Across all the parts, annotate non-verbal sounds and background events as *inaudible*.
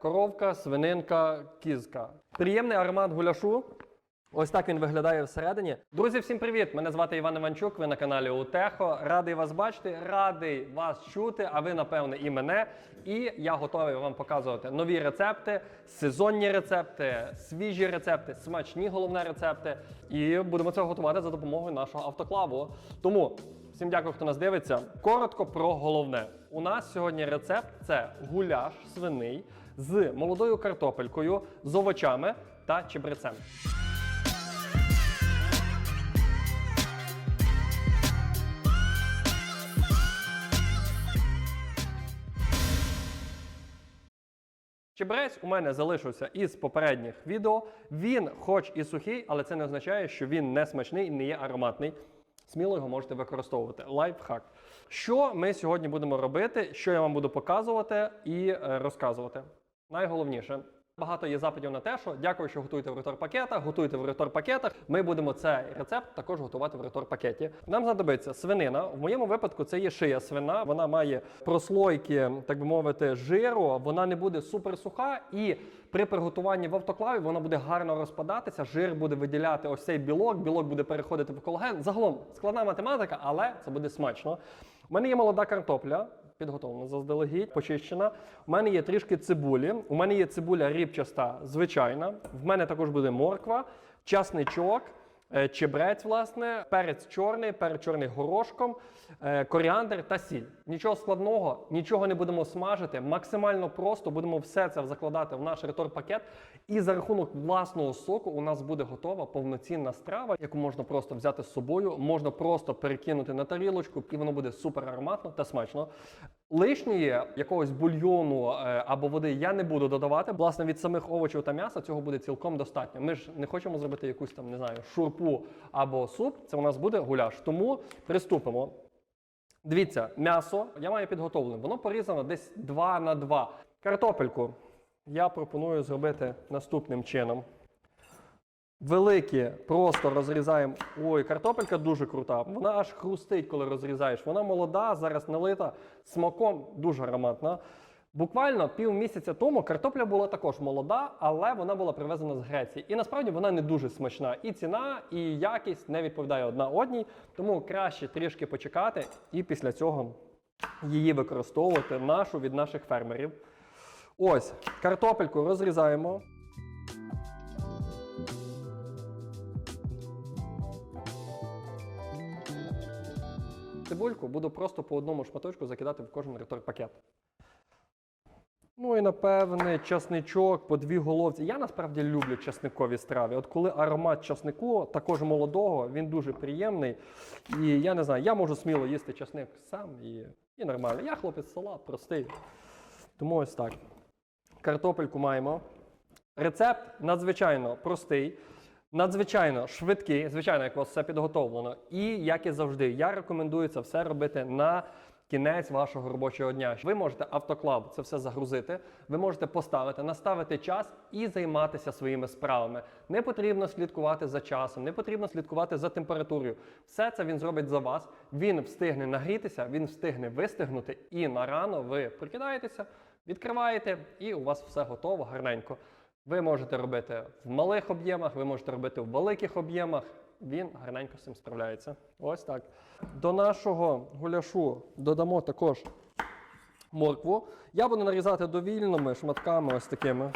Коровка, свининка, кізка. Приємний аромат гуляшу. Ось так він виглядає всередині. Друзі, всім привіт! Мене звати Іван Іванчук. Ви на каналі Утехо. Радий вас бачити, радий вас чути. А ви, напевне, і мене. І я готовий вам показувати нові рецепти, сезонні рецепти, свіжі рецепти, смачні головне рецепти. І будемо це готувати за допомогою нашого автоклаву. Тому всім дякую, хто нас дивиться. Коротко про головне. У нас сьогодні рецепт це гуляш свиний з молодою картопелькою, з овочами та чебрецем. Чебрець у мене залишився із попередніх відео. Він, хоч і сухий, але це не означає, що він не смачний і не є ароматний. Сміло його можете використовувати. Лайфхак. Що ми сьогодні будемо робити, що я вам буду показувати і е, розказувати. Найголовніше. Багато є запитів на те, що дякую, що готуєте в ретор-пакетах, готуєте в ретор-пакетах. Ми будемо цей рецепт також готувати в ретор-пакеті. Нам знадобиться свинина. В моєму випадку це є шия свина. Вона має прослойки, так би мовити, жиру. Вона не буде супер суха, і при приготуванні в автоклаві вона буде гарно розпадатися. Жир буде виділяти ось цей білок. Білок буде переходити в колаген. Загалом складна математика, але це буде смачно. У мене є молода картопля підготовлена заздалегідь, почищена. У мене є трішки цибулі. У мене є цибуля рібчаста, звичайна. В мене також буде морква, часничок, чебрець, власне, перець чорний, перець чорний горошком, е, коріандр та сіль. Нічого складного, нічого не будемо смажити. Максимально просто будемо все це закладати в наш ретор-пакет. І за рахунок власного соку у нас буде готова повноцінна страва, яку можна просто взяти з собою, можна просто перекинути на тарілочку, і воно буде супер ароматно та смачно. Лишньої якогось бульйону е, або води я не буду додавати. Власне, від самих овочів та м'яса цього буде цілком достатньо. Ми ж не хочемо зробити якусь там, не знаю, шурпу або суп. Це у нас буде гуляш. Тому приступимо. Дивіться, м'ясо я маю підготовлене. Воно порізано десь 2 на 2. Картопельку я пропоную зробити наступним чином. Великі просто розрізаємо. Ой, картопелька дуже крута. Вона аж хрустить, коли розрізаєш. Вона молода, зараз налита смаком дуже ароматна. Буквально пів місяця тому картопля була також молода, але вона була привезена з Греції. І насправді вона не дуже смачна. І ціна, і якість не відповідає одна одній. Тому краще трішки почекати і після цього її використовувати нашу від наших фермерів. Ось картопельку розрізаємо. Цибульку буду просто по одному шматочку закидати в кожен ретор-пакет. Ну і напевне часничок по дві головці. Я насправді люблю часникові страви. От коли аромат часнику, також молодого, він дуже приємний. І я не знаю, я можу сміло їсти часник сам і, і нормально. Я хлопець села, простий. Тому ось так. Картопельку маємо. Рецепт надзвичайно простий, надзвичайно швидкий, звичайно, як у вас все підготовлено. І як і завжди, я рекомендую це все робити на кінець вашого робочого дня. Ви можете автоклав це все загрузити, ви можете поставити, наставити час і займатися своїми справами. Не потрібно слідкувати за часом, не потрібно слідкувати за температурою. Все це він зробить за вас. Він встигне нагрітися, він встигне вистигнути, і на рано ви прокидаєтеся, відкриваєте, і у вас все готово гарненько. Ви можете робити в малих об'ємах, ви можете робити в великих об'ємах. Він гарненько з цим справляється. Ось так. До нашого гуляшу додамо також моркву. Я буду нарізати довільними шматками ось такими.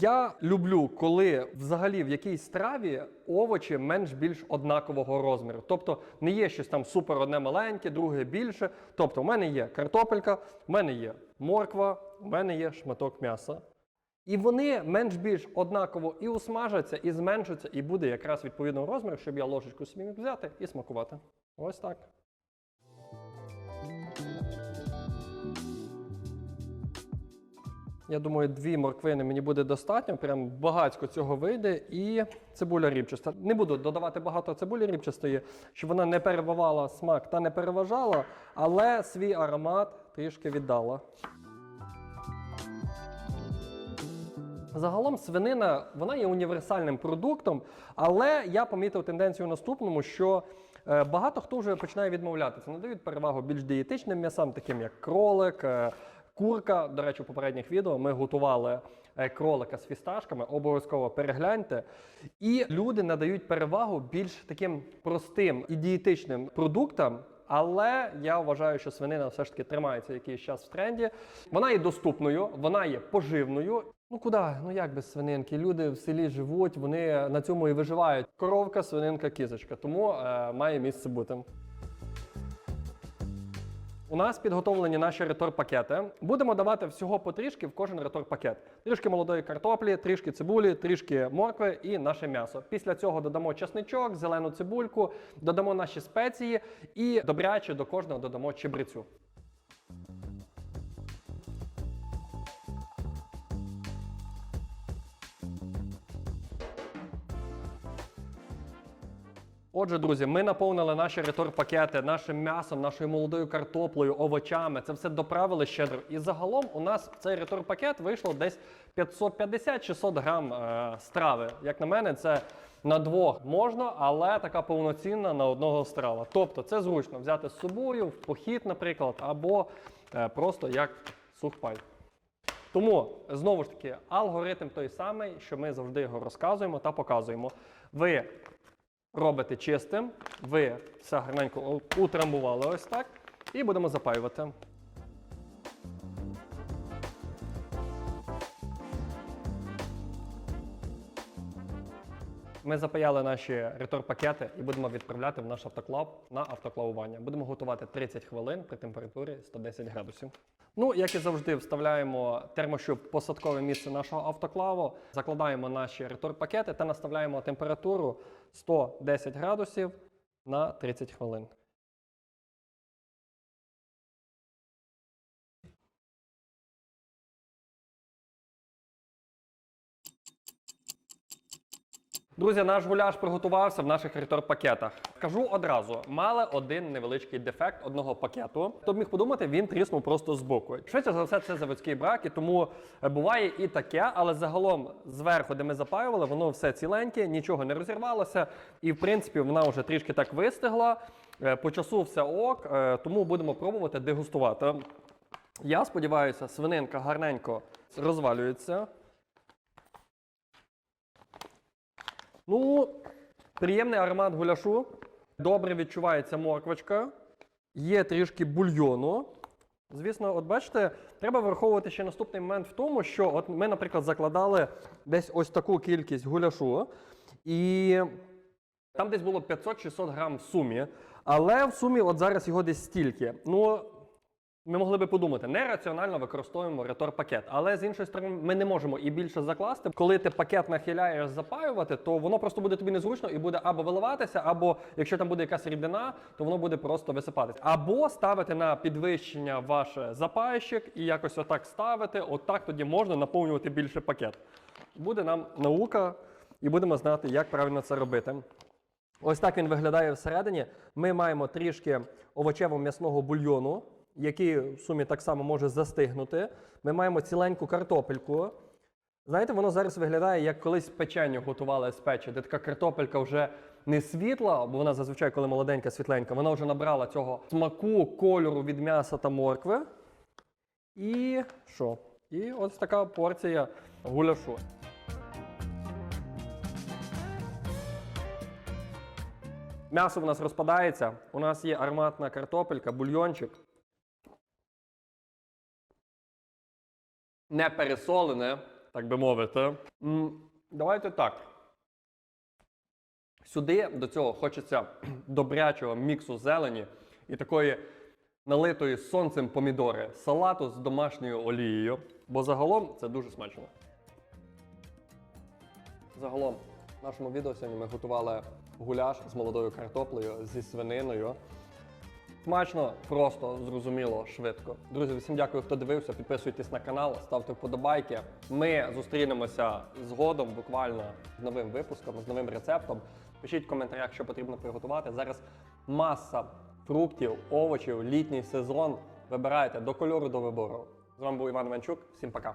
Я люблю, коли взагалі в якійсь страві овочі менш-більш однакового розміру. Тобто не є щось там супер одне маленьке, друге більше. Тобто, у мене є картопелька, у мене є морква, у мене є шматок м'яса. І вони менш-більш однаково і усмажаться, і зменшаться, і буде якраз відповідного розміру, щоб я ложечку собі міг взяти і смакувати. Ось так. Я думаю, дві морквини мені буде достатньо. Прям багатько цього вийде. І цибуля рібчаста. Не буду додавати багато цибулі рібчастої, щоб вона не перебивала смак та не переважала, але свій аромат трішки віддала. Загалом свинина вона є універсальним продуктом, але я помітив тенденцію наступному, що е, багато хто вже починає відмовлятися, надають перевагу більш дієтичним м'ясам, таким як кролик, е, курка. До речі, у попередніх відео ми готували е, кролика з фісташками, обов'язково перегляньте. І люди надають перевагу більш таким простим і дієтичним продуктам. Але я вважаю, що свинина все ж таки тримається якийсь час в тренді. Вона є доступною, вона є поживною. Ну куди? Ну як без свининки? Люди в селі живуть, вони на цьому і виживають. Коровка, свининка, кізочка. Тому е, має місце бути. У нас підготовлені наші ретор-пакети. Будемо давати всього потрішки в кожен ретор-пакет. Трішки молодої картоплі, трішки цибулі, трішки моркви і наше м'ясо. Після цього додамо чесничок, зелену цибульку, додамо наші спеції і добряче до кожного додамо чебрецю. Отже, друзі, ми наповнили наші ретор-пакети нашим м'ясом, нашою молодою картоплею, овочами. Це все доправили щедро. І загалом у нас в цей ретор-пакет вийшло десь 550-600 грам е, страви. Як на мене, це на двох можна, але така повноцінна на одного страва. Тобто це зручно взяти з собою в похід, наприклад, або е, просто як сухпай. Тому знову ж таки алгоритм той самий, що ми завжди його розказуємо та показуємо. Ви робите чистим, ви все гарненько утрамбували ось так, і будемо запаювати. Ми запаяли наші ретор-пакети і будемо відправляти в наш автоклав на автоклавування. Будемо готувати 30 хвилин при температурі 110 градусів. Ну, як і завжди, вставляємо термощуп в посадкове місце нашого автоклаву, закладаємо наші ретор-пакети та наставляємо температуру 110 градусів на 30 хвилин. Друзі, наш гуляш приготувався в наших ретор-пакетах. Кажу одразу, мали один невеличкий дефект одного пакету. Хто б міг подумати, він тріснув просто з боку. Швидше за все, це заводський брак, і тому буває і таке, але загалом зверху, де ми запаювали, воно все ціленьке, нічого не розірвалося. І в принципі вона вже трішки так вистигла. Е, По часу все ок, е, тому будемо пробувати дегустувати. Я сподіваюся, свининка гарненько розвалюється. Ну, приємний аромат гуляшу. Добре відчувається морквочка. Є трішки бульйону. Звісно, от бачите, треба враховувати ще наступний момент в тому, що от ми, наприклад, закладали десь ось таку кількість гуляшу, і там десь було 500-600 грам в сумі. Але в сумі от зараз його десь стільки. Ну, ми могли би подумати, нераціонально використовуємо ретор-пакет, але з іншої сторони, ми не можемо і більше закласти. Коли ти пакет нахиляєш запаювати, то воно просто буде тобі незручно і буде або виливатися, або якщо там буде якась рідина, то воно буде просто висипатися. Або ставити на підвищення ваш запайщик і якось отак ставити. Отак тоді можна наповнювати більше пакет. Буде нам наука, і будемо знати, як правильно це робити. Ось так він виглядає всередині. Ми маємо трішки овочево-м'ясного бульйону, який в сумі так само може застигнути. Ми маємо ціленьку картопельку. Знаєте, воно зараз виглядає, як колись печення готували з печі, де така картопелька вже не світла, бо вона зазвичай, коли молоденька, світленька, вона вже набрала цього смаку, кольору від м'яса та моркви. І що? І ось така порція гуляшу. М'ясо в нас розпадається. У нас є ароматна картопелька, бульйончик. Не пересолене, так би мовити. Давайте так. Сюди до цього хочеться *clears throat* добрячого міксу зелені і такої налитої сонцем помідори, салату з домашньою олією. Бо загалом це дуже смачно. Загалом в нашому відео сьогодні ми готували гуляш з молодою картоплею, зі свининою. Смачно, просто, зрозуміло, швидко. Друзі, всім дякую, хто дивився. Підписуйтесь на канал, ставте вподобайки. Ми зустрінемося згодом, буквально з новим випуском, з новим рецептом. Пишіть в коментарях, що потрібно приготувати. Зараз маса фруктів, овочів, літній сезон. Вибирайте до кольору, до вибору. З вами був Іван Іванчук. Всім пока.